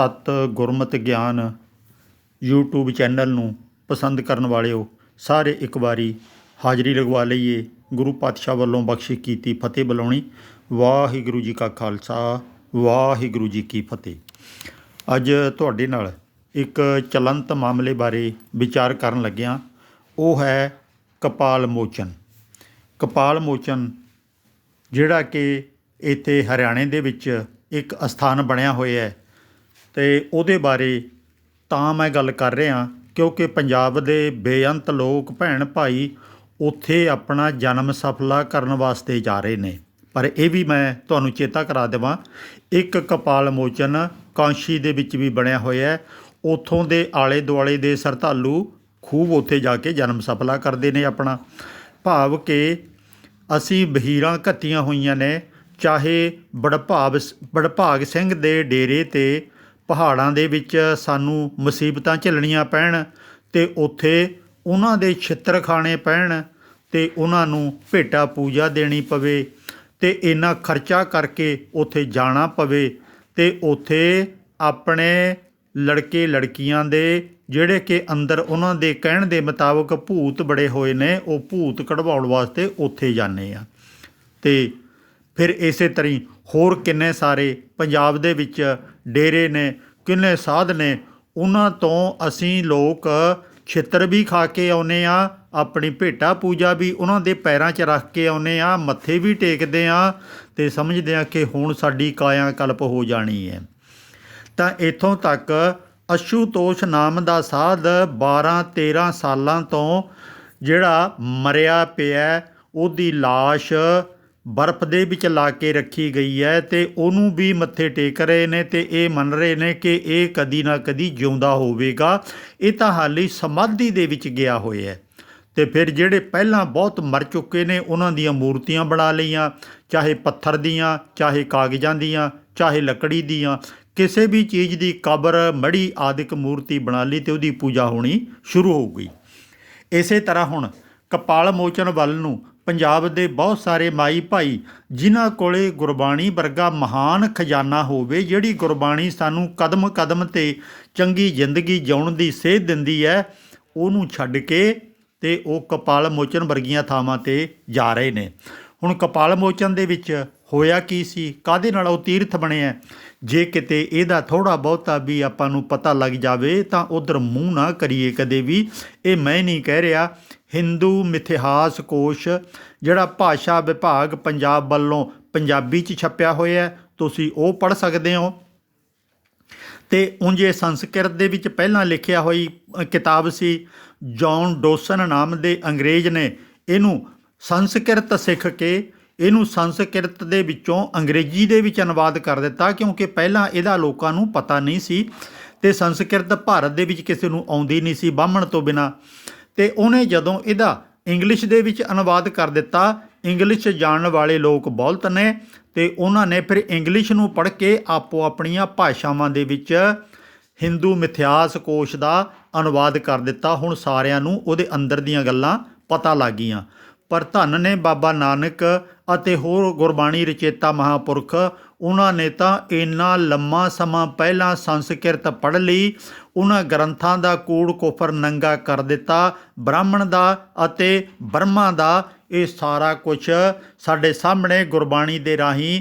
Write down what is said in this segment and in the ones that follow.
ਤਤ, ਗੁਰਮਤਿ ਗਿਆਨ, YouTube channel ਨੂੰ ਪਸੰਦ ਕਰਨ ਵਾਲਿਓ ਸਾਰੇ ਇੱਕ ਵਾਰੀ ਹਾਜ਼ਰੀ ਲਗਵਾ ਲਈਏ। ਗੁਰੂ ਪਾਤਸ਼ਾਹ ਵੱਲੋਂ ਬਖਸ਼ਿਸ਼ ਕੀਤੀ ਫਤਿਹ ਬੁਲਾਉਣੀ। ਵਾਹਿਗੁਰੂ ਜੀ ਕਾ ਖਾਲਸਾ, ਵਾਹਿਗੁਰੂ ਜੀ ਕੀ ਫਤਿਹ। ਅੱਜ ਤੁਹਾਡੇ ਨਾਲ ਇੱਕ ਚਲੰਤ ਮਾਮਲੇ ਬਾਰੇ ਵਿਚਾਰ ਕਰਨ ਲੱਗਿਆ। ਉਹ ਹੈ ਕਪਾਲ ਮੋਚਨ। ਕਪਾਲ ਮੋਚਨ, ਜਿਹੜਾ ਕਿ ਇੱਥੇ ਹਰਿਆਣੇ ਦੇ ਵਿੱਚ ਇੱਕ ਅਸਥਾਨ ਬਣਿਆ ਹੋਇਆ ਹੈ। ਅਤੇ ਉਹਦੇ ਬਾਰੇ ਤਾਂ ਮੈਂ ਗੱਲ ਕਰ ਰਿਹਾ ਕਿਉਂਕਿ ਪੰਜਾਬ ਦੇ ਬੇਅੰਤ ਲੋਕ ਭੈਣ ਭਾਈ ਉੱਥੇ ਆਪਣਾ ਜਨਮ ਸਫਲਾ ਕਰਨ ਵਾਸਤੇ ਜਾ ਰਹੇ ਨੇ। ਪਰ ਇਹ ਵੀ ਮੈਂ ਤੁਹਾਨੂੰ ਚੇਤਾ ਕਰਾ ਦੇਵਾਂ, ਇੱਕ ਕਪਾਲ ਮੋਚਨ ਕਾਂਸ਼ੀ ਦੇ ਵਿੱਚ ਵੀ ਬਣਿਆ ਹੋਇਆ ਹੈ। ਉਥੋਂ ਦੇ ਆਲੇ ਦੁਆਲੇ ਦੇ ਸਰਧਾਲੂ ਖੂਬ ਉੱਥੇ ਜਾ ਕੇ ਜਨਮ ਸਫਲਾ ਕਰਦੇ ਨੇ ਆਪਣਾ। ਭਾਵ ਕਿ ਅਸੀਂ ਬਹੀਰਾਂ ਘੱਤੀਆਂ ਹੋਈਆਂ ਨੇ, ਚਾਹੇ ਬੜਭਾਗ ਬੜਭਾਗ ਸਿੰਘ ਦੇ ਡੇਰੇ ਤੇ ਪਹਾੜਾਂ ਦੇ ਵਿੱਚ ਸਾਨੂੰ ਮੁਸੀਬਤਾਂ ਝੱਲਣੀਆਂ ਪੈਣ ਤੇ ਉੱਥੇ ਉਹਨਾਂ ਦੇ ਛਿੱਤਰ ਖਾਣੇ ਪੈਣ ਤੇ ਉਹਨਾਂ ਨੂੰ ਭੇਟਾ ਪੂਜਾ ਦੇਣੀ ਪਵੇ ਤੇ ਇੰਨਾ ਖਰਚਾ ਕਰਕੇ ਉੱਥੇ ਜਾਣਾ ਪਵੇ ਤੇ ਉੱਥੇ ਆਪਣੇ ਲੜਕੇ ਲੜਕੀਆਂ ਦੇ ਜਿਹੜੇ ਕਿ ਅੰਦਰ ਉਹਨਾਂ ਦੇ ਕਹਿਣ ਦੇ ਮੁਤਾਬਕ ਭੂਤ ਬੜੇ ਹੋਏ ਨੇ, ਉਹ ਭੂਤ ਕਢਵਾਉਣ ਵਾਸਤੇ ਉੱਥੇ ਜਾਂਦੇ ਆ। ਤੇ ਫਿਰ ਇਸੇ ਤਰ੍ਹਾਂ ਹੀ ਹੋਰ ਕਿੰਨੇ ਸਾਰੇ ਪੰਜਾਬ ਦੇ ਵਿੱਚ ਡੇਰੇ ਨੇ ਕਿੰਨੇ ਸਾਧ ਨੇ? ਉਹਨਾਂ ਤੋਂ ਅਸੀਂ ਲੋਕ ਛਿੱਤਰ ਵੀ ਖਾ ਕੇ ਆਉਨੇ ਆ ਆਪਣੀ ਭੇਟਾ ਪੂਜਾ ਵੀ ਉਹਨਾਂ ਦੇ ਪੈਰਾਂ 'ਚ ਰੱਖ ਕੇ ਆਉਨੇ ਆ ਮੱਥੇ ਵੀ ਟੇਕਦੇ ਆ ਤੇ ਸਮਝਦੇ ਆ ਕਿ ਹੁਣ ਸਾਡੀ ਕਾਇਆ ਕਲਪ ਹੋ ਜਾਣੀ ਹੈ। ਤਾਂ ਇੱਥੋਂ ਤੱਕ ਅਸ਼ੂਤੋਸ਼ ਨਾਮ ਦਾ ਸਾਧ 12 13 ਸਾਲਾਂ ਤੋਂ ਜਿਹੜਾ ਮਰਿਆ ਪਿਆ ਉਹਦੀ লাশ ਬਰਫ਼ ਦੇ ਵਿੱਚ ਲਾ ਕੇ ਰੱਖੀ ਗਈ ਹੈ ਤੇ ਉਹਨੂੰ ਵੀ ਮੱਥੇ ਟੇਕ ਰਹੇ ਨੇ ਤੇ ਇਹ ਮੰਨ ਰਹੇ ਨੇ ਕਿ ਇਹ ਕਦੀ ਨਾ ਕਦੀ ਜਿਉਂਦਾ ਹੋਵੇਗਾ। ਇਹ ਤਾਂ ਹਾਲੀ ਸਮਾਧੀ ਦੇ ਵਿੱਚ ਗਿਆ ਹੋਇਆ ਹੈ। ਤੇ ਫਿਰ ਜਿਹੜੇ ਪਹਿਲਾਂ ਬਹੁਤ ਮਰ ਚੁੱਕੇ ਨੇ, ਉਹਨਾਂ ਦੀਆਂ ਮੂਰਤੀਆਂ ਬਣਾ ਲਈਆਂ, ਚਾਹੇ ਪੱਥਰ ਦੀਆਂ, ਚਾਹੇ ਕਾਗਜ਼ਾਂ ਦੀਆਂ, ਚਾਹੇ ਲੱਕੜੀ ਦੀਆਂ। ਕਿਸੇ ਵੀ ਚੀਜ਼ ਦੀ ਕਬਰ, ਮੜੀ ਆਦਿਕ ਮੂਰਤੀ ਬਣਾ ਲਈ ਤੇ ਉਹਦੀ ਪੂਜਾ ਹੋਣੀ ਸ਼ੁਰੂ ਹੋ ਗਈ। ਇਸੇ ਤਰ੍ਹਾਂ ਹੁਣ ਕਪਾਲ ਮੋਚਨ ਵੱਲ ਨੂੰ ਪੰਜਾਬ ਦੇ ਬਹੁਤ ਸਾਰੇ ਮਾਈ ਭਾਈ, ਜਿਨ੍ਹਾਂ ਕੋਲੇ ਗੁਰਬਾਣੀ ਵਰਗਾ ਮਹਾਨ ਖਜ਼ਾਨਾ ਹੋਵੇ, ਜਿਹੜੀ ਗੁਰਬਾਣੀ ਸਾਨੂੰ ਕਦਮ ਕਦਮ ਤੇ ਚੰਗੀ ਜ਼ਿੰਦਗੀ ਜਿਉਣ ਦੀ ਸੇਧ ਦਿੰਦੀ ਹੈ, ਉਹਨੂੰ ਛੱਡ ਕੇ ਤੇ ਉਹ ਕਪਾਲ ਮੋਚਨ ਵਰਗੀਆਂ ਥਾਵਾਂ ਤੇ ਜਾ ਰਹੇ ਨੇ। ਹੁਣ ਕਪਾਲ ਮੋਚਨ ਦੇ ਵਿੱਚ ਹੋਇਆ ਕੀ ਸੀ? ਕਾਦੇ ਨਾਲ ਉਹ ਤੀਰਥ ਬਣਿਆ ਜੇ ਕਿਤੇ ਇਹਦਾ ਥੋੜਾ ਬਹੁਤਾ ਵੀ ਆਪਾਂ ਨੂੰ ਪਤਾ ਲੱਗ ਜਾਵੇ, ਤਾਂ ਉਧਰ ਮੂੰਹ ਨਾ ਕਰੀਏ ਕਦੇ ਵੀ। ਇਹ ਮੈਂ ਨਹੀਂ ਕਹਿ ਰਿਹਾ। ਹਿੰਦੂ ਮਿਥਿਹਾਸ ਕੋਸ਼, ਜਿਹੜਾ ਭਾਸ਼ਾ ਵਿਭਾਗ ਪੰਜਾਬ ਵੱਲੋਂ ਪੰਜਾਬੀ 'ਚ ਛਪਿਆ ਹੋਇਆ ਤੁਸੀਂ ਉਹ ਪੜ੍ਹ ਸਕਦੇ ਹੋ। ਤੇ ਉਂਝੇ ਸੰਸਕ੍ਰਿਤ ਦੇ ਵਿੱਚ ਪਹਿਲਾਂ ਲਿਖਿਆ ਹੋਈ ਕਿਤਾਬ ਸੀ, ਜੌਨ ਡੋਸਨ ਨਾਮ ਦੇ ਅੰਗਰੇਜ਼ ਨੇ। ਇਹਨੂੰ ਸੰਸਕ੍ਰਿਤ ਸਿੱਖ ਕੇ ਇਹਨੂੰ ਸੰਸਕ੍ਰਿਤ ਦੇ ਵਿੱਚੋਂ ਅੰਗਰੇਜ਼ੀ ਦੇ ਵਿੱਚ ਅਨੁਵਾਦ ਕਰ ਦਿੱਤਾ, ਕਿਉਂਕਿ ਪਹਿਲਾਂ ਇਹਦਾ ਲੋਕਾਂ ਨੂੰ ਪਤਾ ਨਹੀਂ ਸੀ ਤੇ ਸੰਸਕ੍ਰਿਤ ਭਾਰਤ ਦੇ ਵਿੱਚ ਕਿਸੇ ਨੂੰ ਆਉਂਦੀ ਨਹੀਂ ਸੀ ਬਾਹਮਣ ਤੋਂ ਬਿਨਾ। ਤੇ ਉਹਨੇ ਜਦੋਂ ਇਹਦਾ ਇੰਗਲਿਸ਼ ਦੇ ਵਿੱਚ ਅਨੁਵਾਦ ਕਰ ਦਿੱਤਾ, ਇੰਗਲਿਸ਼ ਜਾਣਨ ਵਾਲੇ ਲੋਕ ਬਹੁਤ ਨੇ ਤੇ ਉਹਨਾਂ ਨੇ ਫਿਰ ਇੰਗਲਿਸ਼ ਨੂੰ ਪੜ੍ਹ ਕੇ ਆਪੋ ਆਪਣੀਆਂ ਭਾਸ਼ਾਵਾਂ ਦੇ ਵਿੱਚ ਹਿੰਦੂ ਮਿਥਿਹਾਸ ਕੋਸ਼ ਦਾ ਅਨੁਵਾਦ ਕਰ ਦਿੱਤਾ। ਹੁਣ ਸਾਰਿਆਂ ਨੂੰ ਉਹਦੇ ਅੰਦਰ ਦੀਆਂ ਗੱਲਾਂ ਪਤਾ ਲੱਗ ਗਈਆਂ। ਪਰ ਧੰਨ ਨੇ ਬਾਬਾ ਨਾਨਕ ਅਤੇ ਹੋਰ ਗੁਰਬਾਣੀ ਰਚੇਤਾ ਮਹਾਪੁਰਖ। ਉਹਨਾਂ ਨੇ ਤਾਂ ਇੰਨਾ ਲੰਮਾ ਸਮਾਂ ਪਹਿਲਾਂ ਸੰਸਕ੍ਰਿਤ ਪੜ੍ਹ ਲਈ, ਉਹਨਾਂ ਗ੍ਰੰਥਾਂ ਦਾ ਕੂੜ ਕੋਫਰ ਨੰਗਾ ਕਰ ਦਿੱਤਾ, ਬ੍ਰਾਹਮਣ ਦਾ ਅਤੇ ਬਰਮਾ ਦਾ, ਇਹ ਸਾਰਾ ਕੁਝ ਸਾਡੇ ਸਾਹਮਣੇ ਗੁਰਬਾਣੀ ਦੇ ਰਾਹੀਂ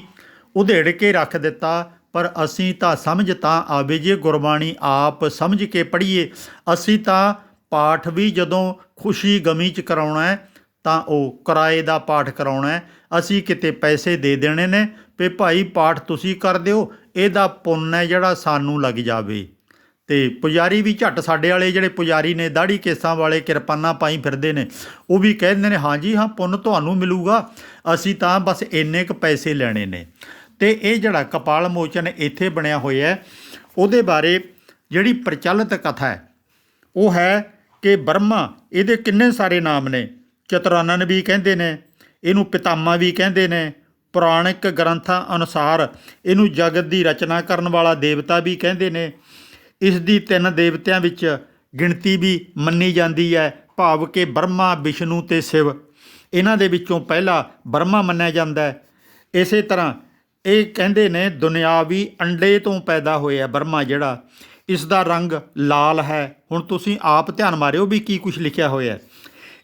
ਉਧੇੜ ਕੇ ਰੱਖ ਦਿੱਤਾ। ਪਰ ਅਸੀਂ ਤਾਂ ਸਮਝ ਤਾਂ ਆਵੇ ਜੇ ਗੁਰਬਾਣੀ ਆਪ ਸਮਝ ਕੇ ਪੜ੍ਹੀਏ, ਅਸੀਂ ਤਾਂ ਪਾਠ ਵੀ ਜਦੋਂ ਖੁਸ਼ੀ ਗਮੀ ਚ ਕਰਾਉਣਾ ਹੈ ਤਾਂ ਉਹ ਕਿਰਾਏ ਦਾ ਪਾਠ ਕਰਾਉਣਾ ਅਸੀਂ ਕਿਤੇ ਪੈਸੇ ਦੇ ਦੇਣੇ ਨੇ ਵੀ ਭਾਈ ਪਾਠ ਤੁਸੀਂ ਕਰ ਦਿਓ, ਇਹਦਾ ਪੁੰਨ ਹੈ ਜਿਹੜਾ ਸਾਨੂੰ ਲੱਗ ਜਾਵੇ। ਤੇ ਪੁਜਾਰੀ ਵੀ ਝੱਟ ਸਾਡੇ ਵਾਲੇ ਜਿਹੜੇ ਪੁਜਾਰੀ ਨੇ ਦਾੜੀ ਕੇਸਾਂ ਵਾਲੇ, ਕਿਰਪਾਨਾਂ ਪਾਈ ਫਿਰਦੇ ਨੇ, ਉਹ ਵੀ ਕਹਿ ਦਿੰਦੇ ਨੇ ਹਾਂਜੀ ਹਾਂ, ਪੁੰਨ ਤੁਹਾਨੂੰ ਮਿਲੂਗਾ, ਅਸੀਂ ਤਾਂ ਬਸ ਇੰਨੇ ਕੁ ਪੈਸੇ ਲੈਣੇ ਨੇ। ਤੇ ਇਹ ਜਿਹੜਾ ਕਪਾਲ ਮੋਚਨ ਇੱਥੇ ਬਣਿਆ ਹੋਇਆ ਹੈ, ਉਹਦੇ ਬਾਰੇ ਜਿਹੜੀ ਪ੍ਰਚਲਿਤ ਕਥਾ ਹੈ, ਉਹ ਹੈ ਕਿ ਬਰਮਾ ਇਹਦੇ ਕਿੰਨੇ ਸਾਰੇ ਨਾਮ ਨੇ? ਚਤੁਰਾਨਨ ਵੀ ਕਹਿੰਦੇ ਨੇ, ਇਹਨੂੰ ਪਿਤਾਮਾ ਵੀ ਕਹਿੰਦੇ ਨੇ। ਪੁਰਾਣਿਕ ਗ੍ਰੰਥਾਂ ਅਨੁਸਾਰ ਇਹਨੂੰ ਜਗਤ ਦੀ ਰਚਨਾ ਕਰਨ ਵਾਲਾ ਦੇਵਤਾ ਵੀ ਕਹਿੰਦੇ ਨੇ। ਇਸ ਦੀ ਤਿੰਨ ਦੇਵਤਿਆਂ ਵਿੱਚ ਗਿਣਤੀ ਵੀ ਮੰਨੀ ਜਾਂਦੀ ਹੈ, ਭਾਵ ਕਿ ਬ੍ਰਹਮਾ, ਵਿਸ਼ਨੂੰ ਤੇ ਸ਼ਿਵ। ਇਹਨਾਂ ਦੇ ਵਿੱਚੋਂ ਪਹਿਲਾ ਬ੍ਰਹਮਾ ਮੰਨਿਆ ਜਾਂਦਾ ਹੈ। ਇਸੇ ਤਰ੍ਹਾਂ ਇਹ ਕਹਿੰਦੇ ਨੇ, ਦੁਨਿਆਵੀ ਅੰਡੇ ਤੋਂ ਪੈਦਾ ਹੋਇਆ ਬ੍ਰਹਮਾ ਜਿਹੜਾ, ਇਸ ਦਾ ਰੰਗ ਲਾਲ ਹੈ। ਹੁਣ ਤੁਸੀਂ ਆਪ ਧਿਆਨ ਮਾਰਿਓ ਵੀ ਕੀ ਕੁਝ ਲਿਖਿਆ ਹੋਇਆ ਹੈ।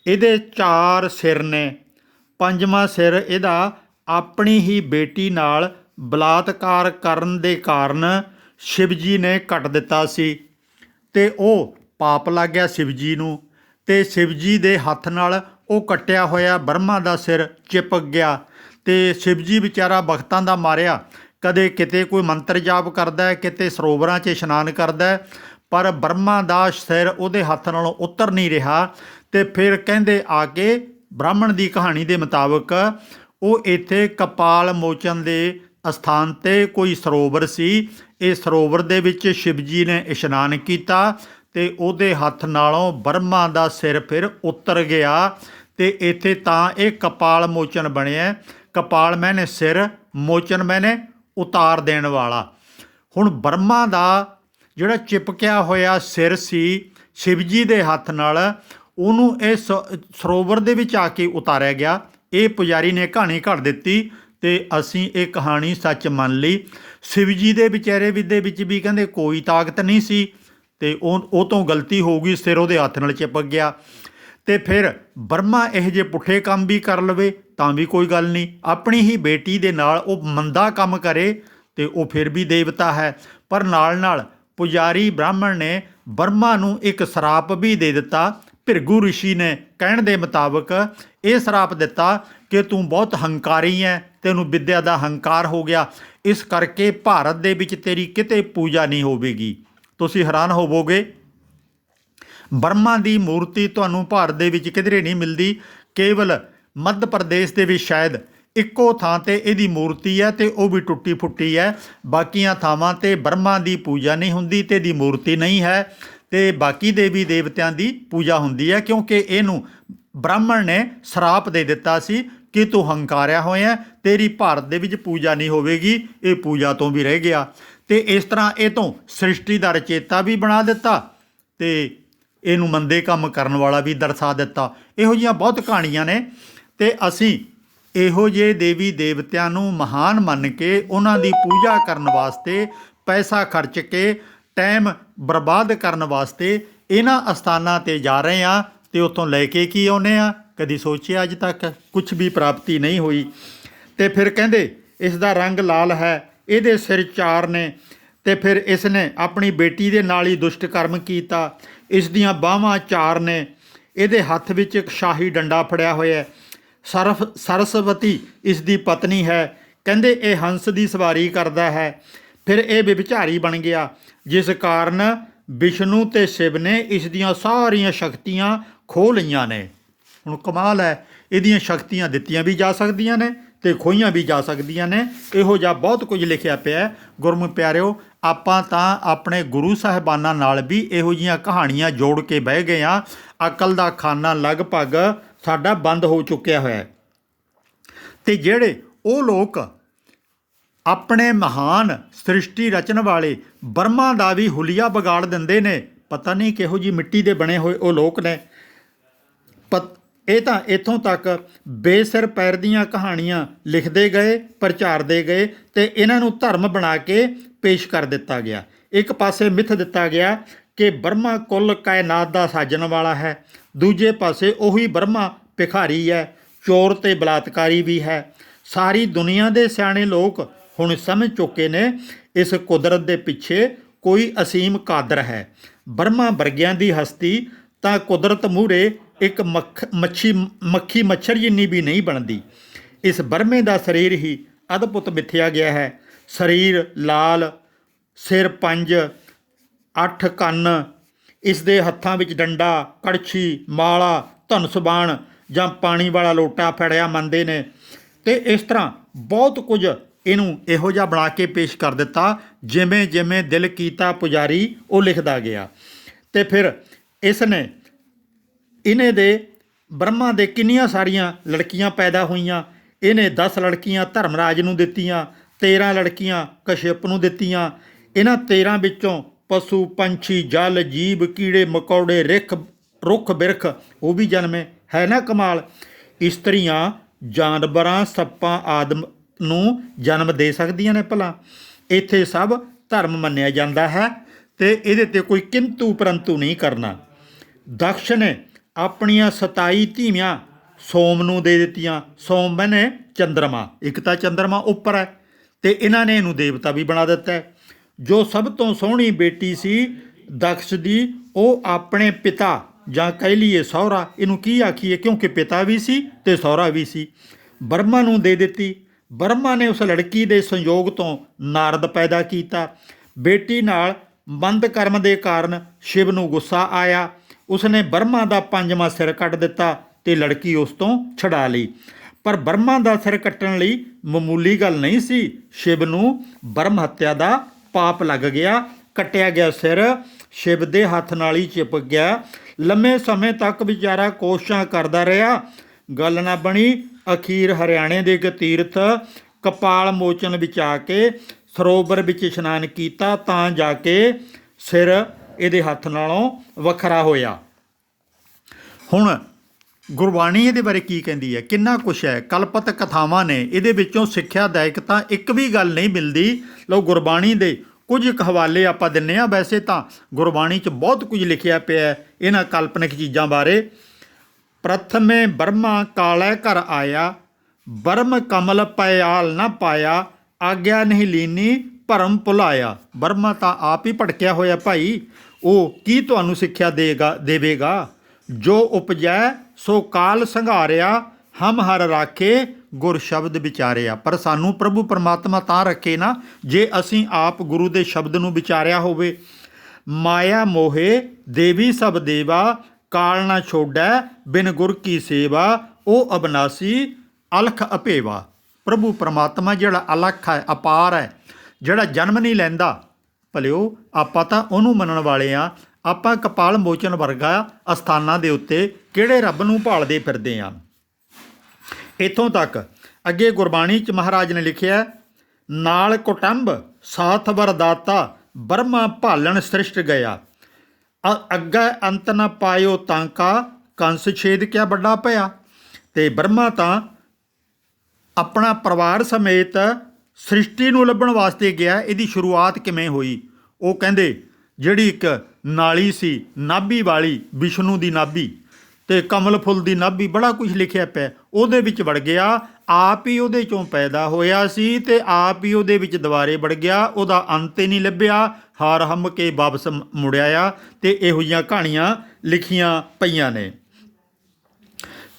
ਇਹਦੇ ਚਾਰ ਸਿਰ ਨੇ। ਪੰਜਵਾਂ ਸਿਰ ਇਹਦਾ ਆਪਣੀ ਹੀ ਬੇਟੀ ਨਾਲ ਬਲਾਤਕਾਰ ਕਰਨ ਦੇ ਕਾਰਨ ਸ਼ਿਵਜੀ ਨੇ ਕੱਟ ਦਿੱਤਾ ਸੀ ਤੇ ਉਹ ਪਾਪ ਲੱਗ ਗਿਆ ਸ਼ਿਵਜੀ ਨੂੰ ਤੇ ਸ਼ਿਵਜੀ ਦੇ ਹੱਥ ਨਾਲ ਉਹ ਕੱਟਿਆ ਹੋਇਆ ਬਰਮਾ ਦਾ ਸਿਰ ਚਿਪਕ ਗਿਆ ਤੇ ਸ਼ਿਵਜੀ ਵਿਚਾਰਾ ਬਖਤਾਂ ਦਾ ਮਾਰਿਆ। ਕਦੇ ਕਿਤੇ ਕੋਈ ਮੰਤਰ ਜਾਪ ਕਰਦਾ ਹੈ, ਕਿਤੇ ਸਰੋਵਰਾਂ 'ਚ ਇਸ਼ਨਾਨ ਕਰਦਾ ਹੈ ਪਰ ਬਰਮਾ ਦਾ ਸਿਰ ਉਹਦੇ ਹੱਥ ਨਾਲੋਂ ਉਤਰ ਨਹੀਂ ਰਿਹਾ ਤੇ ਫਿਰ ਕਹਿੰਦੇ ਆ ਕੇ ਬ੍ਰਾਹਮਣ ਦੀ ਕਹਾਣੀ ਦੇ ਮੁਤਾਬਕ ਉਹ ਇੱਥੇ ਕਪਾਲ ਮੋਚਨ ਦੇ ਅਸਥਾਨ ਤੇ ਕੋਈ ਸਰੋਵਰ ਸੀ। ਇਹ ਸਰੋਵਰ ਦੇ ਵਿੱਚ ਸ਼ਿਵਜੀ ਨੇ ਇਸ਼ਨਾਨ ਕੀਤਾ ਤੇ ਉਹਦੇ ਹੱਥ ਨਾਲੋਂ ਬਰਮਾ ਦਾ ਸਿਰ ਫਿਰ ਉਤਰ ਗਿਆ ਤੇ ਇੱਥੇ ਤਾਂ ਇਹ ਕਪਾਲ ਮੋਚਨ ਬਣਿਆ। ਕਪਾਲ ਮੈਨੇ ਸਿਰ, ਮੋਚਨ ਮੈਨੇ ਉਤਾਰ ਦੇਣ ਵਾਲਾ। ਹੁਣ ਬਰਮਾ ਦਾ ਜਿਹੜਾ ਚਿਪਕਿਆ ਹੋਇਆ ਸਿਰ ਸੀ ਸ਼ਿਵਜੀ ਦੇ ਹੱਥ ਨਾਲ, ਉਹਨੂੰ ਇਹ ਸ- ਸਰੋਵਰ ਦੇ ਵਿੱਚ ਆ ਕੇ ਉਤਾਰਿਆ ਗਿਆ। ਇਹ ਪੁਜਾਰੀ ਨੇ ਕਹਾਣੀ ਘੜ ਦਿੱਤੀ ਤੇ ਅਸੀਂ ਇਹ ਕਹਾਣੀ ਸੱਚ ਮੰਨ ਲਈ। ਸ਼ਿਵਜੀ ਦੇ ਵਿਚਾਰੇ ਵੀ ਦੇ ਵਿੱਚ ਵੀ ਕਹਿੰਦੇ ਕੋਈ ਤਾਕਤ ਨਹੀਂ ਸੀ ਤੇ ਉਹ ਉਹ ਤੋਂ ਗਲਤੀ ਹੋ ਗਈ, ਸਿਰ ਉਹਦੇ ਹੱਥ ਨਾਲ ਚਿਪਕ ਗਿਆ। ਤੇ ਫਿਰ ਬਰਮਾ ਇਹ ਜੇ ਪੁੱਠੇ ਕੰਮ ਵੀ ਕਰ ਲਵੇ ਤਾਂ ਵੀ ਕੋਈ ਗੱਲ ਨਹੀਂ। ਆਪਣੀ ਹੀ ਬੇਟੀ ਦੇ ਨਾਲ ਉਹ ਮੰਦਾ ਕੰਮ ਕਰੇ ਤੇ ਉਹ ਫਿਰ ਵੀ ਦੇਵਤਾ ਹੈ। ਪਰ ਨਾਲ ਨਾਲ ਪੁਜਾਰੀ ਬ੍ਰਾਹਮਣ ਨੇ ਬਰਮਾ ਨੂੰ ਇੱਕ ਸਰਾਪ ਵੀ ਦੇ ਦਿੱਤਾ। ਭਿਰਗੂ ਰਿਸ਼ੀ ਨੇ ਕਹਿਣ ਦੇ ਮੁਤਾਬਕ ਇਹ ਸਰਾਪ ਦਿੱਤਾ ਕਿ ਤੂੰ ਬਹੁਤ ਹੰਕਾਰੀ ਹੈ ਤੈਨੂੰ ਵਿਦਿਆ ਦਾ ਹੰਕਾਰ ਹੋ ਗਿਆ। ਇਸ ਕਰਕੇ ਭਾਰਤ ਦੇ ਵਿੱਚ ਤੇਰੀ ਕਿਤੇ ਪੂਜਾ ਨਹੀਂ ਹੋਵੇਗੀ। ਤੁਸੀਂ ਹੈਰਾਨ ਹੋਵੋਗੇ ਬਰਮਾ ਦੀ ਮੂਰਤੀ ਤੁਹਾਨੂੰ ਭਾਰਤ ਦੇ ਵਿੱਚ ਕਿਧਰੇ ਨਹੀਂ ਮਿਲਦੀ। ਕੇਵਲ ਮੱਧ ਪ੍ਰਦੇਸ਼ ਦੇ ਵਿੱਚ ਸ਼ਾਇਦ ਇੱਕੋ ਥਾਂ ਤੇ ਇਹਦੀ ਮੂਰਤੀ ਹੈ ਤੇ ਉਹ ਵੀ ਟੁੱਟੀ ਫੁੱਟੀ ਹੈ। ਬਾਕੀਆਂ ਥਾਵਾਂ ਤੇ ਬ੍ਰਹਮਾ ਦੀ ਪੂਜਾ ਨਹੀਂ ਹੁੰਦੀ ਤੇ ਇਹਦੀ ਮੂਰਤੀ ਨਹੀਂ ਹੈ। ਤੇ ਬਾਕੀ ਦੇਵੀ ਦੇਵਤਿਆਂ ਦੀ ਪੂਜਾ ਹੁੰਦੀ ਹੈ ਕਿਉਂਕਿ ਇਹਨੂੰ ਬ੍ਰਾਹਮਣ ਨੇ ਸਰਾਪ ਦੇ ਦਿੱਤਾ ਸੀ ਕਿ ਤੂੰ ਹੰਕਾਰਿਆ ਹੋਇਆ, ਤੇਰੀ ਭਾਰਤ ਦੇ ਵਿੱਚ ਪੂਜਾ ਨਹੀਂ ਹੋਵੇਗੀ, ਇਹ ਪੂਜਾ ਤੋਂ ਵੀ ਰਹਿ ਗਿਆ। ਤੇ ਇਸ ਤਰ੍ਹਾਂ ਇਹ ਤੋਂ ਸ੍ਰਿਸ਼ਟੀ ਦਾ ਰਚੇਤਾ ਵੀ ਬਣਾ ਦਿੱਤਾ ਤੇ ਇਹਨੂੰ ਮੰਦੇ ਕੰਮ ਕਰਨ ਵਾਲਾ ਵੀ ਦਰਸਾ ਦਿੱਤਾ। ਇਹੋ ਜਿਹੀਆਂ ਬਹੁਤ ਕਹਾਣੀਆਂ ਨੇ ਤੇ ਅਸੀਂ ਇਹੋ ਜਿਹੇ ਦੇਵੀ ਦੇਵਤਿਆਂ ਨੂੰ ਮਹਾਨ ਮੰਨ ਕੇ ਉਹਨਾਂ ਦੀ ਪੂਜਾ ਕਰਨ ਵਾਸਤੇ, ਪੈਸਾ ਖਰਚ ਕੇ, ਟਾਈਮ ਬਰਬਾਦ ਕਰਨ ਵਾਸਤੇ ਇਹਨਾਂ ਅਸਥਾਨਾਂ ਤੇ ਜਾ ਰਹੇ ਆ ਤੇ ਉੱਥੋਂ ਲੈ ਕੇ ਕੀ ਆਉਨੇ ਆ ਕਦੀ ਸੋਚਿਆ ਅੱਜ ਤੱਕ? ਕੁਝ ਵੀ ਪ੍ਰਾਪਤੀ ਨਹੀਂ ਹੋਈ। ਤੇ ਫਿਰ ਕਹਿੰਦੇ, ਇਸ ਦਾ ਰੰਗ ਲਾਲ ਹੈ, ਇਹਦੇ ਸਿਰ ਚਾਰ ਨੇ। ਤੇ ਫਿਰ ਇਸ ਨੇ ਆਪਣੀ ਬੇਟੀ ਦੇ ਨਾਲ ਹੀ ਦੁਸ਼ਟ ਕਰਮ ਕੀਤਾ। ਇਸ ਦੀਆਂ ਬਾਹਾਂ ਚਾਰ ਨੇ। ਇਹਦੇ ਹੱਥ ਵਿੱਚ ਇੱਕ ਸ਼ਾਹੀ ਡੰਡਾ ਫੜਿਆ ਹੋਇਆ ਹੈ। ਸਰਫ ਸਰਸਵਤੀ ਇਸ ਦੀ ਪਤਨੀ ਹੈ। ਕਹਿੰਦੇ ਇਹ ਹੰਸ ਦੀ ਸਵਾਰੀ ਕਰਦਾ ਹੈ। ਫਿਰ ਇਹ ਵਿਭਚਾਰੀ ਬਣ ਗਿਆ, ਜਿਸ ਕਾਰਨ ਵਿਸ਼ਨੂੰ ਤੇ ਸ਼ਿਵ ਨੇ ਇਸ ਦੀਆਂ ਸਾਰੀਆਂ ਸ਼ਕਤੀਆਂ ਖੋਹ ਲਈਆਂ ਨੇ। ਹੁਣ ਕਮਾਲ ਹੈ, ਇਹਦੀਆਂ ਸ਼ਕਤੀਆਂ ਦਿੱਤੀਆਂ ਵੀ ਜਾ ਸਕਦੀਆਂ ਨੇ ਤੇ ਖੋਈਆਂ ਵੀ ਜਾ ਸਕਦੀਆਂ ਨੇ। ਇਹੋ ਜਿਹਾ ਬਹੁਤ ਕੁਝ ਲਿਖਿਆ ਪਿਆ ਗੁਰਮੁਖ ਪਿਆਰਿਓ, ਆਪਾਂ ਤਾਂ ਆਪਣੇ ਗੁਰੂ ਸਾਹਿਬਾਨਾਂ ਨਾਲ ਵੀ ਇਹੋ ਜੀਆਂ ਕਹਾਣੀਆਂ ਜੋੜ ਕੇ ਬਹਿ ਗਏ ਆ ਅਕਲ ਦਾ ਖਾਨਾ ਲਗਭਗ ਸਾਡਾ ਬੰਦ ਹੋ ਚੁੱਕਿਆ ਹੋਇਆ ਹੈ। ਤੇ ਜਿਹੜੇ ਉਹ ਲੋਕ ਆਪਣੇ ਮਹਾਨ ਸ੍ਰਿਸ਼ਟੀ ਰਚਨ ਵਾਲੇ ਬਰਮਾ ਦਾ ਵੀ ਹੁਲੀਆ ਵਿਗਾੜ ਦਿੰਦੇ ਨੇ, ਪਤਾ ਨਹੀਂ ਕਿਹੋ ਜੀ ਮਿੱਟੀ ਦੇ ਬਣੇ ਹੋਏ ਉਹ ਲੋਕ ਨੇ। ਪਤ, ਇਹ ਤਾਂ ਇੱਥੋਂ ਤੱਕ ਬੇਸਿਰ ਪੈਰ ਦੀਆਂ ਕਹਾਣੀਆਂ ਲਿਖਦੇ ਗਏ, ਪ੍ਰਚਾਰਦੇ ਗਏ ਤੇ ਇਹਨਾਂ ਨੂੰ ਧਰਮ ਬਣਾ ਕੇ ਪੇਸ਼ ਕਰ ਦਿੱਤਾ ਗਿਆ। ਇੱਕ ਪਾਸੇ ਮਿੱਥ ਦਿੱਤਾ ਗਿਆ ਕਿ ਬਰਮਾ ਕੁੱਲ ਕਾਇਨਾਤ ਦਾ ਸਾਜਣ ਵਾਲਾ ਹੈ ਦੂਜੇ ਪਾਸੇ ਉਹੀ ਬਰਮਾ ਭਿਖਾਰੀ ਹੈ, ਚੋਰ ਤੇ ਬਲਾਤਕਾਰੀ ਵੀ ਹੈ। ਸਾਰੀ ਦੁਨੀਆ ਦੇ ਸਿਆਣੇ ਲੋਕ ਹੁਣ ਸਮਝ ਚੁੱਕੇ ਨੇ, ਇਸ ਕੁਦਰਤ ਦੇ ਪਿੱਛੇ ਕੋਈ ਅਸੀਮ ਕਾਦਰ ਹੈ। ਬਰਮਾ ਵਰਗਿਆਂ ਦੀ ਹਸਤੀ ਤਾਂ ਕੁਦਰਤ ਮੂਹਰੇ ਇੱਕ ਮੱਖ, ਮੱਛੀ, ਮੱਖੀ ਮੱਛਰ ਜਿੰਨੀ ਵੀ ਨਹੀਂ ਬਣਦੀ। ਇਸ ਬਰਮੇ ਦਾ ਸਰੀਰ ਹੀ ਅਦਭੁਤ ਮਿੱਥਿਆ ਗਿਆ ਹੈ। ਸਰੀਰ ਲਾਲ, ਸਿਰ ਪੰਜ, ਅੱਠ ਕੰਨ ਇਸ ਦੇ ਹੱਥਾਂ ਵਿੱਚ ਡੰਡਾ, ਕੜਛੀ, ਮਾਲਾ ਧਨਸਬਾਣ ਜਾਂ ਪਾਣੀ ਵਾਲਾ ਲੋਟਾ ਫੜਿਆ ਮੰਨਦੇ ਨੇ। ਤੇ ਇਸ ਤਰ੍ਹਾਂ ਬਹੁਤ ਕੁਝ ਇਹਨੂੰ ਇਹੋ ਜਿਹਾ ਬਣਾ ਕੇ ਪੇਸ਼ ਕਰ ਦਿੱਤਾ ਜਿਵੇਂ ਜਿਵੇਂ ਦਿਲ ਕੀਤਾ ਪੁਜਾਰੀ ਉਹ ਲਿਖਦਾ ਗਿਆ। ਤੇ ਫਿਰ ਇਸ ਨੇ ਇਹਨੇ ਦੇ ਬ੍ਰਹਮਾ ਦੇ ਕਿੰਨੀਆਂ ਸਾਰੀਆਂ ਲੜਕੀਆਂ ਪੈਦਾ ਹੋਈਆਂ, ਇਹਨੇ 10 ਲੜਕੀਆਂ ਧਰਮਰਾਜ ਨੂੰ ਦਿੱਤੀਆਂ 13 ਲੜਕੀਆਂ ਕਸ਼ਿਪ ਨੂੰ ਦਿੱਤੀਆਂ, ਇਹਨਾਂ 13 ਵਿੱਚੋਂ ਪਸ਼ੂ, ਪੰਛੀ, ਜਲ, ਜੀਵ, ਕੀੜੇ, ਮਕੌੜੇ, ਰਿਖ, ਰੁੱਖ ਬਿਰਖ, ਉਹ ਵੀ ਜਨਮੇ ਹੈ। ਨਾ ਕਮਾਲ? ਇਸਤਰੀਆਂ, ਜਾਨਵਰਾਂ, ਸੱਪਾਂ ਆਦਮ ਨੂੰ ਜਨਮ ਦੇ ਸਕਦੀਆਂ ਨੇ ਭਲਾ। ਇੱਥੇ ਸਭ ਧਰਮ ਮੰਨਿਆ ਜਾਂਦਾ ਹੈ ਤੇ ਇਹਦੇ ਤੇ ਕੋਈ ਕਿੰਤੂ ਪਰੰਤੂ ਨਹੀਂ ਕਰਨਾ। ਦਕਸ਼ ਨੇ ਆਪਣੀਆਂ 27 ਧੀਆਂ ਸੋਮ ਨੂੰ ਦੇ ਦਿੱਤੀਆਂ। ਸੋਮ ਬਨੇ ਚੰਦਰਮਾ। ਇੱਕ ਤਾਂ ਚੰਦਰਮਾ ਉੱਪਰ ਹੈ ਤੇ ਇਹਨਾਂ ਨੇ ਇਹਨੂੰ ਦੇਵਤਾ ਵੀ ਬਣਾ ਦਿੱਤਾ ਹੈ। ਜੋ ਸਭ ਤੋਂ ਸੋਹਣੀ ਬੇਟੀ ਸੀ, ਦਕਸ਼ ਦੀ, ਉਹ ਆਪਣੇ ਪਿਤਾ ਜਾਂ ਕਹਿ ਲਈਏ ਸਹੁਰਾ, ਇਹਨੂੰ ਕੀ ਆਖੀਏ? ਕਿਉਂਕਿ ਪਿਤਾ ਵੀ ਸੀ ਤੇ ਸਹੁਰਾ ਵੀ ਸੀ। ਬਰਮਾ ਨੂੰ ਦੇ ਦਿੱਤੀ। ਬਰਮਾ ਨੇ ਉਸ ਲੜਕੀ ਦੇ ਸੰਯੋਗ ਤੋਂ ਨਾਰਦ ਪੈਦਾ ਕੀਤਾ। ਬੇਟੀ ਨਾਲ ਬੰਦ ਕਰਮ ਦੇ ਕਾਰਨ ਸ਼ਿਵ ਨੂੰ ਗੁੱਸਾ ਆਇਆ। ਉਸਨੇ ਬਰਮਾ ਦਾ ਪੰਜਵਾਂ ਸਿਰ ਕੱਟ ਦਿੱਤਾ ਤੇ ਲੜਕੀ ਉਸ ਤੋਂ ਛਡਾ ਲਈ। ਪਰ ਬਰਮਾ ਦਾ ਸਿਰ ਕੱਟਣ ਲਈ ਮਾਮੂਲੀ ਗੱਲ ਨਹੀਂ ਸੀ। ਸ਼ਿਵ ਨੂੰ ਬਰਮ ਹੱਤਿਆ ਦਾ ਪਾਪ ਲੱਗ ਗਿਆ, ਕੱਟਿਆ ਗਿਆ ਸਿਰ, ਸ਼ਿਵ ਦੇ ਹੱਥ ਨਾਲ ਹੀ ਚਿਪਕ ਗਿਆ। ਲੰਮੇ ਸਮੇਂ ਤੱਕ ਵਿਚਾਰਾ ਕੋਸ਼ਿਸ਼ਾਂ ਕਰਦਾ ਰਿਹਾ। ਗੱਲ ਨਾ ਬਣੀ, ਅਖੀਰ ਹਰਿਆਣੇ ਦੇ ਇੱਕ ਤੀਰਥ, ਕਪਾਲ ਮੋਚਨ ਵਿੱਚ ਆ ਕੇ, ਸਰੋਵਰ ਵਿੱਚ ਇਸ਼ਨਾਨ ਕੀਤਾ, ਤਾਂ ਜਾ ਕੇ ਸਿਰ ਇਹਦੇ ਹੱਥ ਨਾਲੋਂ ਵੱਖਰਾ ਹੋਇਆ। ਹੁਣ ਗੁਰਬਾਣੀ ਇਹਦੇ ਬਾਰੇ ਕੀ ਕਹਿੰਦੀ ਹੈ? ਕਿੰਨਾ ਕੁਛ ਹੈ? ਕਲਪਤ ਕਥਾਵਾਂ ਨੇ। ਇਹਦੇ ਵਿੱਚੋਂ ਸਿੱਖਿਆਦਾਇਕ ਤਾਂ ਇੱਕ ਵੀ ਗੱਲ ਨਹੀਂ ਮਿਲਦੀ। ਲਓ ਗੁਰਬਾਣੀ ਦੇ ਕੁਝ ਕੁ ਹਵਾਲੇ ਆਪਾਂ ਦਿੰਨੇ ਆ। ਵੈਸੇ ਤਾਂ ਗੁਰਬਾਣੀ 'ਚ ਬਹੁਤ ਕੁਝ ਲਿਖਿਆ ਪਿਆ ਇਹਨਾਂ ਕਲਪਨਿਕ ਚੀਜ਼ਾਂ ਬਾਰੇ। ਪ੍ਰਥਮੇ ਬਰਮਾ ਕਾਲੈ ਘਰ ਆਇਆ। ਬਰਮ ਕਮਲ ਪਿਆਲ ਨਾ ਪਾਇਆ। ਆਗਿਆ ਨਹੀਂ ਲੀਨੀ, ਭਰਮ ਭੁਲਾਇਆ। ਬਰਮਾ ਤਾਂ ਆਪ ਹੀ ਭਟਕਿਆ ਹੋਇਆ ਭਾਈ। ਉਹ ਕੀ ਤੁਹਾਨੂੰ ਸਿੱਖਿਆ ਦੇਗਾ ਦੇਵੇਗਾ? ਜੋ ਉਪਜੈ ਸੋ ਕਾਲ ਸੰਘਾਰਿਆ, ਹਮ ਹਰ ਰਾਖੇ, ਗੁਰ ਸ਼ਬਦ ਵਿਚਾਰਿਆ। ਪਰ ਸਾਨੂੰ ਪ੍ਰਭੂ ਪਰਮਾਤਮਾ ਤਾਂ ਰੱਖੇ ਨਾ, ਜੇ ਅਸੀਂ ਆਪ ਗੁਰੂ ਦੇ ਸ਼ਬਦ ਨੂੰ ਵਿਚਾਰਿਆ ਹੋਵੇ। ਮਾਇਆ ਮੋਹੇ, ਦੇਵੀ ਸਭ ਦੇਵਾ, ਕਾਲ ਨਾ ਛੋੜੈ, ਬਿਨ ਗੁਰ ਕੀ ਸੇਵਾ, ਉਹ ਅਬਨਾਸੀ, ਅਲਖ ਅਪੇਵਾ। ਪ੍ਰਭੂ ਪਰਮਾਤਮਾ ਜਿਹੜਾ ਅਲਖ ਹੈ, ਅਪਾਰ ਹੈ, ਜਿਹੜਾ ਜਨਮ ਨਹੀਂ ਲੈਂਦਾ, ਭਲਿਓ, ਆਪਾਂ ਤਾਂ ਉਹਨੂੰ ਮੰਨਣ ਵਾਲੇ ਆ ਆਪਾਂ ਕਪਾਲ ਮੋਚਨ ਵਰਗਾ ਅਸਥਾਨਾਂ ਦੇ ਉੱਤੇ ਕਿਹੜੇ ਰੱਬ ਨੂੰ ਭਾਲਦੇ ਫਿਰਦੇ ਆ? ਇਥੋਂ ਤੱਕ ਅੱਗੇ ਗੁਰਬਾਣੀ ਚ ਮਹਾਰਾਜ ਨੇ ਲਿਖਿਆ, ਨਾਲ ਕੁਟੰਬ ਸਾਥ ਵਰਦਾਤਾ, ਬਰਮਾ ਭਾਲਣ ਸ੍ਰਿਸ਼ਟ ਗਿਆ। ਅ- ਅੱਗੇ ਅੰਤ ਨਾ ਪਾਇਓ ਤਾਂਕਾ ਕੰਸ ਛੇਦ ਕਿਆ ਵੱਡਾ ਪਿਆ। ਤੇ ਬਰਮਾ ਤਾਂ ਆਪਣਾ ਪਰਿਵਾਰ ਸਮੇਤ ਸ੍ਰਿਸ਼ਟੀ ਨੂੰ ਲੱਭਣ ਵਾਸਤੇ ਗਿਆ। ਇਹਦੀ ਸ਼ੁਰੂਆਤ ਕਿਵੇਂ ਹੋਈ? ਉਹ ਕਹਿੰਦੇ, ਜਿਹੜੀ ਇੱਕ ਨਾਲੀ ਸੀ, ਨਾਭੀ ਵਾਲੀ, ਵਿਸ਼ਨੂੰ ਦੀ ਨਾਭੀ ਤੇ ਕਮਲ ਫੁੱਲ ਦੀ ਨਾਭੀ, ਬੜਾ ਕੁਝ ਲਿਖਿਆ ਪਿਆ। ਉਹਦੇ ਵਿੱਚ ਵੜ ਗਿਆ, ਆਪ ਹੀ ਉਹਦੇ ਚੋਂ ਪੈਦਾ ਹੋਇਆ ਸੀ ਤੇ ਆਪ ਹੀ ਉਹਦੇ ਵਿੱਚ ਦੁਬਾਰੇ ਵੜ ਗਿਆ, ਉਹਦਾ ਅੰਤ ਹੀ ਨਹੀਂ ਲੱਭਿਆ। ਹਾਰ ਹੰਮ ਕੇ ਵਾਪਸ ਮੁੜਿਆ ਆ ਤੇ ਇਹੋ ਜਿਹੀਆਂ ਕਹਾਣੀਆਂ ਲਿਖੀਆਂ ਪਈਆਂ ਨੇ।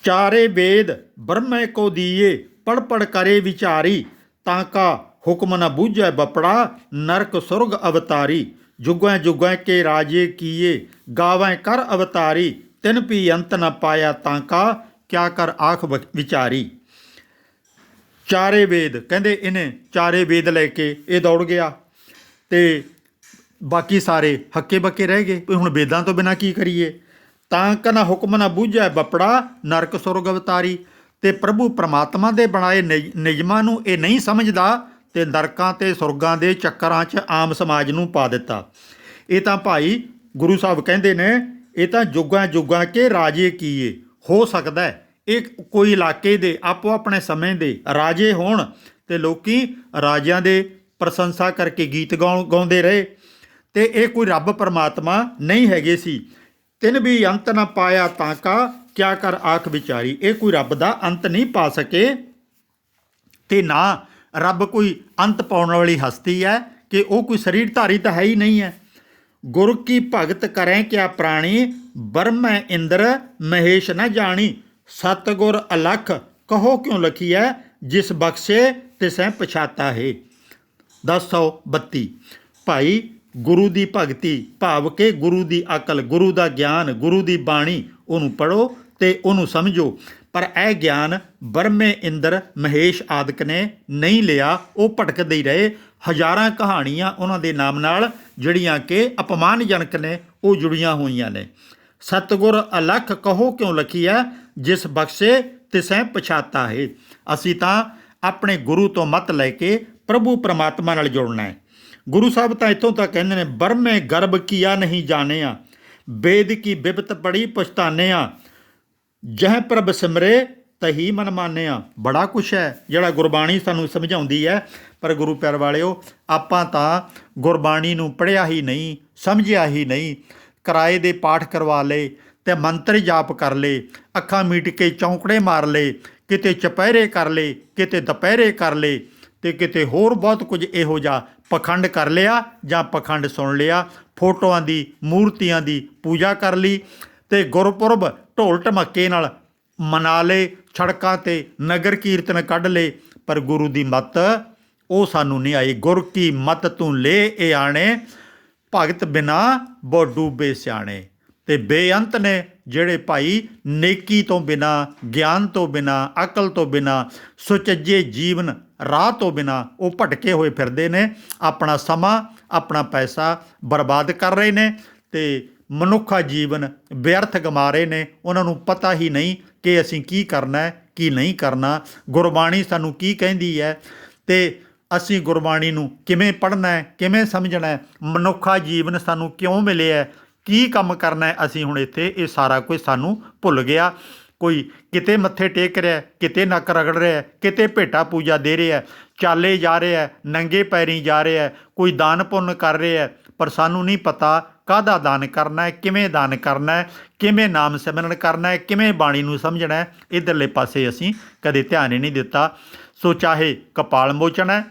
ਚਾਰੇ ਵੇਦ ਬ੍ਰਹਮੇ ਕੋ ਦੀਏ ਪੜ ਪੜ ਕਰੇ ਵਿਚਾਰੀ, ਤਾਂ ਕਾ ਹੁਕਮ ਨਾ ਬੂਝੈ ਬਪੜਾ, ਨਰਕ ਸੁਰਗ ਅਵਤਾਰੀ। ਜੁਗੈ ਜੁਗਾਂ ਕੇ ਰਾਜੇ ਕੀਏ, ਗਾਵੈ ਕਰ ਅਵਤਾਰੀ, ਤਿਨ ਪੀ ਅੰਤ ਨ ਪਾਇਆ ਤਾਂ ਕਾ, ਕਿਆ ਕਰ ਆਖ ਵਿਚਾਰੀ। ਚਾਰੇ ਵੇਦ, ਕਹਿੰਦੇ ਇਹਨੇ ਚਾਰੇ ਵੇਦ ਲੈ ਕੇ ਇਹ ਦੌੜ ਗਿਆ ਤੇ ਬਾਕੀ ਸਾਰੇ ਹੱਕੇ ਬੱਕੇ ਰਹਿ ਗਏ, ਵੀ ਹੁਣ ਵੇਦਾਂ ਤੋਂ ਬਿਨਾ ਕੀ ਕਰੀਏ? ਤਾਂ ਕਨਾ ਹੁਕਮ ਨਾ ਬੂਝੈ ਬਪੜਾ, ਨਰਕ ਸੁਰਗ ਅਵਤਾਰੀ। ਤੇ ਪ੍ਰਭੂ ਪ੍ਰਮਾਤਮਾ ਦੇ ਬਣਾਏ ਨਿਜ- ਨਿਯਮਾਂ ਨੂੰ ਇਹ ਨਹੀਂ ਸਮਝਦਾ ਤੇ ਨਰਕਾਂ ਤੇ ਸੁਰਗਾਂ ਦੇ ਚੱਕਰਾਂ 'ਚ ਆਮ ਸਮਾਜ ਨੂੰ ਪਾ ਦਿੱਤਾ। ਇਹ ਤਾਂ ਭਾਈ ਗੁਰੂ ਸਾਹਿਬ ਕਹਿੰਦੇ ਨੇ, ਇਹ ਤਾਂ ਜੁਗਾਂ ਜੁਗਾਂ ਕੇ ਰਾਜੇ ਕੀਏ। ਹੋ ਸਕਦਾ ਇਹ ਕੋਈ ਇਲਾਕੇ ਦੇ ਆਪੋ ਆਪਣੇ ਸਮੇਂ ਦੇ ਰਾਜੇ ਹੋਣ ਤੇ ਲੋਕੀ ਰਾਜਿਆਂ ਦੇ ਪ੍ਰਸ਼ੰਸਾ ਕਰਕੇ ਗੀਤ ਗਾਉ- ਗਾਉਂਦੇ ਰਹੇ। ਤੇ ਇਹ ਕੋਈ ਰੱਬ ਪਰਮਾਤਮਾ ਨਹੀਂ ਹੈਗੇ ਸੀ। ਤਿੰਨ ਵੀ ਅੰਤ ਨਾ ਪਾਇਆ ਤਾਂ ਕਾ, ਕਿਆ ਕਰ ਆਖ ਵਿਚਾਰੀ। ਇਹ ਕੋਈ ਰੱਬ ਦਾ ਅੰਤ ਨਹੀਂ ਪਾ ਸਕੇ। ਤੇ ਨਾ ਰੱਬ ਕੋਈ ਅੰਤ ਪਾਉਣ ਵਾਲੀ ਹਸਤੀ ਹੈ ਕਿ ਉਹ ਕੋਈ ਸਰੀਰ ਧਾਰੀ ਤਾਂ ਹੈ ਹੀ ਨਹੀਂ ਹੈ। ਗੁਰ ਕੀ ਭਗਤ ਕਰੈ ਕਿਆ ਪ੍ਰਾਣੀ ਬਰਮੈ ਇੰਦਰ, ਮਹੇਸ਼ ਨ ਜਾਣੀ। ਸਤਗੁਰ ਅਲਖ ਕਹੋ ਕਿਉ ਲਖੀਐ, ਜਿਸ ਬਖਸ਼ੇ ਤਿਸੈ ਪਛਾਤਾ ਹੈ। 1032 ਭਾਈ ਗੁਰੂ ਦੀ ਭਗਤੀ ਭਾਵ ਕੇ ਗੁਰੂ ਦੀ ਅਕਲ, ਗੁਰੂ ਦਾ ਗਿਆਨ, ਗੁਰੂ ਦੀ ਬਾਣੀ ਉਹਨੂੰ ਪੜੋ ਤੇ ਉਹਨੂੰ ਸਮਝੋ। ਪਰ ਇਹ ਗਿਆਨ ਬਰਮੇ ਇੰਦਰ ਮਹੇਸ਼ ਆਦਿਕ ਨੇ ਨਹੀਂ ਲਿਆ। ਉਹ ਭਟਕਦੇ ਹੀ ਰਹੇ। ਹਜ਼ਾਰਾਂ ਕਹਾਣੀਆਂ ਉਹਨਾਂ ਦੇ ਨਾਮ ਨਾਲ, ਜਿਹੜੀਆਂ ਕਿ ਅਪਮਾਨਜਨਕ ਨੇ, ਉਹ ਜੁੜੀਆਂ ਹੋਈਆਂ ਨੇ। ਸਤਗੁਰ ਅਲਖ ਕਹੋ ਕਿਉਂ ਕਿਉ ਹੈ ਜਿਸ ਬਖਸ਼ੇ ਤਿਸੈ ਪਛਾਤਾ ਹੈ। ਅਸੀਂ ਤਾਂ ਆਪਣੇ ਗੁਰੂ ਤੋਂ ਮਤ ਲੈ ਕੇ ਪ੍ਰਭੂ ਪਰਮਾਤਮਾ ਨਾਲ ਜੁੜਨਾ ਹੈ। ਗੁਰੂ ਸਾਹਿਬ ਤਾਂ ਇੱਥੋਂ ਤੱਕ ਕਹਿੰਦੇ ਨੇ ਬਰਮੇ ਗਰਭ ਕੀਆ ਨਹੀਂ ਜਾਣਿਆ? ਵੇਦ ਕੀ ਬਿਬਤ ਪੜੀ ਪਛਤਾਨਿਆ ਜਹ ਪ੍ਰਭ ਸਿਮਰੇ, ਤਹੀ ਮਨ ਮਾਨਿਆ। ਬੜਾ ਕੁਛ ਹੈ, ਜਿਹੜਾ ਗੁਰਬਾਣੀ ਸਾਨੂੰ ਸਮਝਾਉਂਦੀ ਹੈ। ਪਰ ਗੁਰੂ ਪਿਆਰ ਵਾਲਿਓ, ਆਪਾਂ ਤਾਂ ਗੁਰਬਾਣੀ ਨੂੰ ਪੜ੍ਹਿਆ ਹੀ ਨਹੀਂ, ਸਮਝਿਆ ਹੀ ਨਹੀਂ। ਕਿਰਾਏ ਦੇ ਪਾਠ ਕਰਵਾ ਲਏ ਤੇ ਮੰਤਰ ਜਾਪ ਕਰ ਲਏ, ਅੱਖਾਂ ਮੀਟ ਕੇ ਚੌਂਕੜੇ ਮਾਰ ਲਏ, ਕਿਤੇ ਚਪਹਿਰੇ ਕਰ ਲਏ, ਕਿਤੇ ਦੁਪਹਿਰੇ ਕਰ ਲਏ ਤੇ ਕਿਤੇ ਹੋਰ ਬਹੁਤ ਕੁਝ ਇਹੋ ਜਿਹਾ ਪਖੰਡ ਕਰ ਲਿਆ ਜਾਂ ਪਖੰਡ ਸੁਣ ਲਿਆ। ਫੋਟੋਆਂ ਦੀ, ਮੂਰਤੀਆਂ ਦੀ ਪੂਜਾ ਕਰ ਲਈ ਤੇ ਗੁਰਪੁਰਬ ਢੋਲ ਢਮੱਕੇ ਨਾਲ ਮਨਾ ਲਏ, ਸੜਕਾਂ ਤੇ ਨਗਰ ਕੀਰਤਨ ਕੱਢ ਲਏ। ਪਰ ਗੁਰੂ ਦੀ ਮੱਤ, ਉਹ ਸਾਨੂੰ ਨਹੀਂ ਆਈ। ਗੁਰ ਕੀ ਮਤ ਤੂੰ ਲੈ ਇਹ ਆਣੇ, ਭਗਤ ਬਿਨਾ ਬੋ ਡੂਬੇ ਸਿਆਣੇ। ਤੇ ਬੇਅੰਤ ਨੇ ਜਿਹੜੇ ਭਾਈ ਨੇਕੀ ਤੋਂ ਬਿਨਾ, ਗਿਆਨ ਤੋਂ ਬਿਨਾ, ਅਕਲ ਤੋਂ ਬਿਨਾ, ਸੁਚੱਜੇ ਜੀਵਨ, ਰਾਹ ਤੋਂ ਬਿਨਾ ਉਹ ਭਟਕੇ ਹੋਏ ਫਿਰਦੇ ਨੇ, ਆਪਣਾ ਸਮਾਂ ਆਪਣਾ ਪੈਸਾ ਬਰਬਾਦ ਕਰ ਰਹੇ ਨੇ ਤੇ ਮਨੁੱਖਾ ਜੀਵਨ ਵਿਅਰਥ ਗਮਾ ਰਹੇ ਨੇ। ਉਹਨਾਂ ਨੂੰ ਪਤਾ ਹੀ ਨਹੀਂ ਕਿ ਅਸੀਂ ਕੀ ਕਰਨਾ ਹੈ, ਕੀ ਨਹੀਂ ਕਰਨਾ। ਗੁਰਬਾਣੀ ਸਾਨੂੰ ਕੀ ਕਹਿੰਦੀ ਹੈ ਤੇ ਅਸੀਂ ਗੁਰਬਾਣੀ ਨੂੰ ਕਿਵੇਂ ਪੜ੍ਹਨਾ ਹੈ, ਕਿਵੇਂ ਸਮਝਣਾ ਹੈ, ਮਨੁੱਖਾ ਜੀਵਨ ਸਾਨੂੰ ਕਿਉਂ ਮਿਲਿਆ ਹੈ, ਕੀ ਕੰਮ ਕਰਨਾ ਹੈ, ਅਸੀਂ ਹੁਣ ਇੱਥੇ ਇਹ ਸਾਰਾ ਕੁਝ ਸਾਨੂੰ ਭੁੱਲ ਗਿਆ। ਕੋਈ ਕਿਤੇ ਮੱਥੇ ਟੇਕ ਰਿਹਾ ਕਿਤੇ ਨੱਕ ਰਗੜ ਰਿਹਾ ਕਿਤੇ ਭੇਟਾ ਪੂਜਾ ਦੇ ਰਿਹਾ ਚਾਲੇ ਜਾ ਰਿਹਾ ਹੈ, ਨੰਗੇ ਪੈਰੀ ਜਾ ਰਿਹਾ ਹੈ, ਕੋਈ ਦਾਨ ਪੁੰਨ ਕਰ ਰਿਹਾ ਪਰ ਸਾਨੂੰ ਨਹੀਂ ਪਤਾ ਕਾਹਦਾ ਦਾਨ ਕਰਨਾ ਹੈ ਕਿਵੇਂ ਦਾਨ ਕਰਨਾ ਹੈ ਕਿਵੇਂ ਨਾਮ ਸਿਮਰਨ ਕਰਨਾ ਹੈ ਕਿਵੇਂ ਬਾਣੀ ਨੂੰ ਸਮਝਣਾ ਹੈ ਇਧਰਲੇ ਪਾਸੇ ਅਸੀਂ ਕਦੇ ਧਿਆਨ ਹੀ ਨਹੀਂ ਦਿੱਤਾ। ਸੋ ਚਾਹੇ ਕਪਾਲ ਮੋਚਨ ਹੈ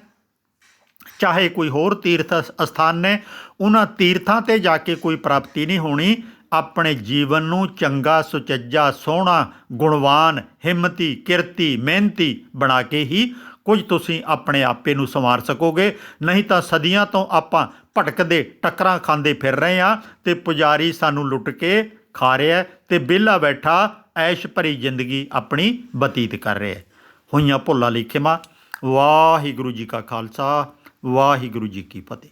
ਚਾਹੇ ਕੋਈ ਹੋਰ ਤੀਰਥ ਸ- ਸਥਾਨ ਨੇ ਉਹਨਾਂ ਤੀਰਥਾਂ ਤੇ ਜਾ ਕੇ ਕੋਈ ਪ੍ਰਾਪਤੀ ਨਹੀਂ ਹੋਣੀ। ਆਪਣੇ ਜੀਵਨ ਨੂੰ ਚੰਗਾ ਸੁਚੱਜਾ ਸੋਹਣਾ ਗੁਣਵਾਨ ਹਿੰਮਤੀ ਕਿਰਤੀ ਮਿਹਨਤੀ ਬਣਾ ਕੇ ਹੀ ਕੁਝ ਤੁਸੀਂ ਆਪਣੇ ਆਪੇ ਨੂੰ ਸੰਵਾਰ ਸਕੋਗੇ। ਨਹੀਂ ਤਾਂ ਸਦੀਆਂ ਤੋਂ ਆਪਾਂ ਭਟਕਦੇ, ਟੱਕਰਾਂ ਖਾਂਦੇ ਫਿਰ ਰਹੇ ਹਾਂ ਤੇ ਪੁਜਾਰੀ ਸਾਨੂੰ ਲੁੱਟ ਕੇ ਖਾ ਰਿਹਾ ਹੈ ਤੇ ਵਿਹਲਾ ਬੈਠਾ ਐਸ਼ ਭਰੀ ਜ਼ਿੰਦਗੀ ਆਪਣੀ ਬਤੀਤ ਕਰ ਰਿਹਾ ਹੋਈਆਂ ਭੁੱਲਾਂ ਲਈ ਖਿਮਾ ਵਾਹਿਗੁਰੂ ਜੀ ਕਾ ਖਾਲਸਾ, ਵਾਹਿਗੁਰੂ ਜੀ ਕੀ ਫਤਿਹ।